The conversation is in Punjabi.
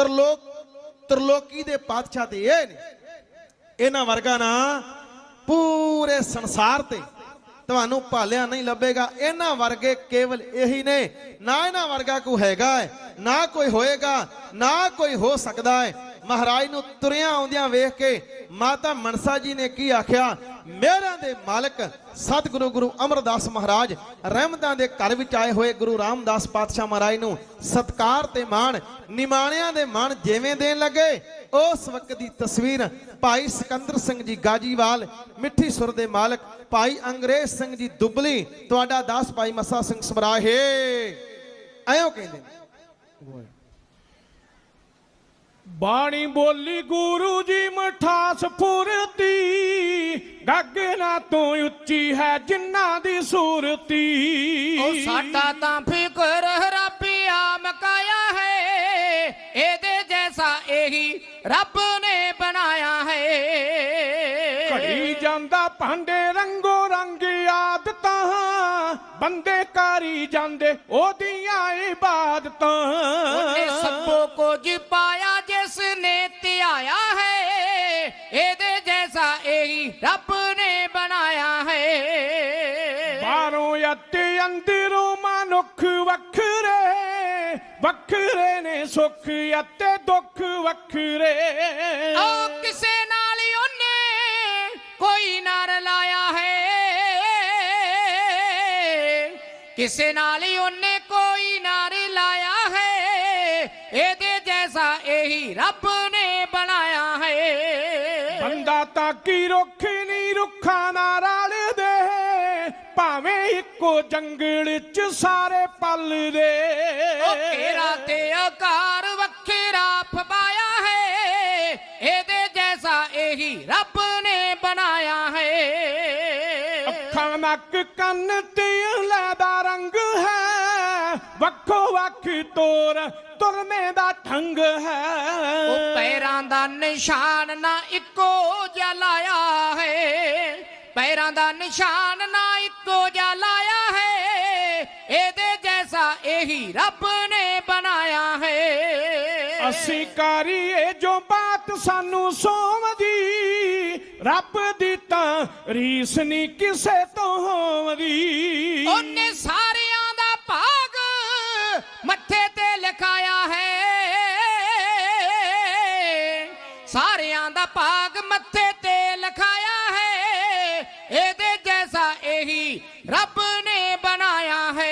ਤਰਲੋਕ, ਤਰਲੋਕੀ ਦੇ ਪਾਤਸ਼ਾਹ ਤੇ ਇਹ ਨੇ। ਇਹਨਾਂ ਵਰਗਾ ਨਾ ਪੂਰੇ ਸੰਸਾਰ ਤੇ ਤੁਹਾਨੂੰ ਭਾਲਿਆ ਨਹੀਂ ਲੱਭੇਗਾ। ਇਹਨਾਂ ਵਰਗੇ ਕੇਵਲ ਇਹੀ ਨੇ। ਨਾ ਇਹਨਾਂ ਵਰਗਾ ਕੋਈ ਹੈਗਾ ਹੈ, ਨਾ ਕੋਈ ਹੋਏਗਾ, ਨਾ ਕੋਈ ਹੋ ਸਕਦਾ ਹੈ। ਮਹਾਰਾਜ ਨੂੰ ਤੁਰਿਆਂ ਆਉਂਦਿਆਂ ਵੇਖ ਕੇ ਮਾਤਾ ਮਨਸਾ ਜੀ ਨੇ ਕੀ ਆਖਿਆ? ਮੇਰਿਆਂ ਦੇ ਮਾਲਕ ਸਤਿਗੁਰੂ ਗੁਰੂ ਅਮਰਦਾਸ ਮਹਾਰਾਜ ਰਹਿਮਤਾਂ ਦੇ ਘਰ ਵਿੱਚ ਆਏ ਹੋਏ ਗੁਰੂ ਰਾਮਦਾਸ ਪਾਤਸ਼ਾਹ ਮਹਾਰਾਜ ਨੂੰ ਸਤਕਾਰ ਤੇ ਮਾਣ, ਨਿਮਾਣਿਆਂ ਦੇ ਮਾਣ ਜਿਵੇਂ ਦੇਣ ਲੱਗੇ, ਉਸ ਵਕਤ ਦੀ ਤਸਵੀਰ ਭਾਈ ਸਿਕੰਦਰ ਸਿੰਘ ਜੀ ਗਾਜੀਵਾਲ, ਮਿੱਠੀ ਸੁਰ ਦੇ ਮਾਲਕ ਭਾਈ ਅੰਗਰੇਜ਼ ਸਿੰਘ ਜੀ ਦੁਬਲੀ, ਤੁਹਾਡਾ ਦਾਸ ਭਾਈ ਮਸਾ ਸਿੰਘ ਸਮਰਾਹੇ। ਐਂ ਕਹਿੰਦੇ ਨੇ। ਬਾਣੀ ਬੋਲੀ ਗੁਰੂ ਜੀ ਮਠਾਸ ਫੁਰਤੀ ਗਗਨਾ ਤੋਂ ਉੱਚੀ ਹੈ ਜਿਨ੍ਹਾਂ ਦੀ ਸੂਰਤੀ। ਉਹ ਸਾਡਾ ਤਾਂ ਫਿਕਰ ਰੱਬੀ ਆਮ ਕਾਇਆ ਹੈ। ਇਹਦੇ ਜੈਸਾ ਇਹੀ ਰੱਬ ਨੇ ਬਣਾਇਆ ਹੈ। ਘੜੀ ਜਾਂਦਾ ਭਾਂਡੇ ਰੰਗੋ ਰੰਗ ਆਦਤਾਂ ਬੰਦੇ ਕਾਰੀ ਜਾਂਦੇ ਉਹਦੀਆਂ ਇਬਾਦਤਾਂ। ਉਹਨੇ ਸਭੋ ਕੁਝ ਪਾਇਆ ਜਿਸ ਨੇ ਧਿਆਇਆ ਇਹੀ ਰੱਬ ਨੇ ਬਣਾਇਆ ਹੈ ਬਾਹਰੋਂ ਅਤੇ ਅੰਦਰੋਂ ਮਨੁੱਖ ਵੱਖਰੇ ਵੱਖਰੇ ਨੇ ਸੁੱਖ ਅਤੇ ਦੁੱਖ ਵੱਖਰੇ ਉਹ ਕਿਸੇ ਨਾਲ ਹੀ ਉਹਨੇ ਕੋਈ ਨਾ ਰਲਾਇਆ ਹੈ ਕਿਸੇ ਨਾਲ ਹੀ ਉਹਨੇ ਕੋਈ ਨਾ ਰਲਾਇਆ ਹੈ ਇਹਦੇ ਜੈਸਾ ਬੰਦਾ ਤਾਂ ਕੀ ਰੁੱਖ ਨਹੀਂ ਰੁੱਖਾਂ ਨਾਲ ਰਲਦੇ? ਭਾਵੇਂ ਇੱਕੋ ਜੰਗਲ 'ਚ ਸਾਰੇ ਪਲਦੇ ਉਹ ਘੇਰਾ ਤੇ ਆਕਾਰ ਵੱਖਰਾ ਫਬਾਇਆ ਹੈ। ਇਹਦੇ ਜੈਸਾ ਇਹੀ ਰੱਬ ਨੇ ਬਣਾਇਆ ਹੈ। ਅੱਖਾਂ ਨੱਕ ਕੰਨ ਤੇ ਲੈਦਾ ਰੰਗ ਹੈ। ਵੱਖੋ ਵੱਖ ਤੋਰ ਤੁਰਨੇ ਦਾ ਠੰਗ ਹੈ। ਉਹ ਪੈਰਾਂ ਦਾ ਨਿਸ਼ਾਨ ਨਾ ਇੱਕੋ ਜਿਹਾ ਲਾਇਆ ਹੈ। ਪੈਰਾਂ ਦਾ ਨਿਸ਼ਾਨ ਨਾ ਇੱਕੋ ਜਿਹਾ ਲਾਇਆ ਹੈ। ਇਹਦੇ ਜੈਸਾ ਇਹੀ ਰੱਬ ਨੇ ਬਣਾਇਆ ਹੈ। ਅਸੀਂ ਕਰੀਏ ਜੋ ਬਾਤ ਸਾਨੂੰ ਸੋਵਦੀ ਰੱਬ ਦੀ ਤਾਂ ਰੀਸ ਨਹੀਂ ਕਿਸੇ ਤੋਂ ਹੋਵਦੀ। ਉਹਨੇ ਸਾਰਿਆਂ ਸਾਰਿਆਂ ਦਾ ਭਾਗ ਮੱਥੇ ਤੇ ਲਖਾਇਆ ਹੈ। ਇਹਦੇ ਜੈਸਾ ਇਹੀ ਰੱਬ ਨੇ ਬਣਾਇਆ ਹੈ।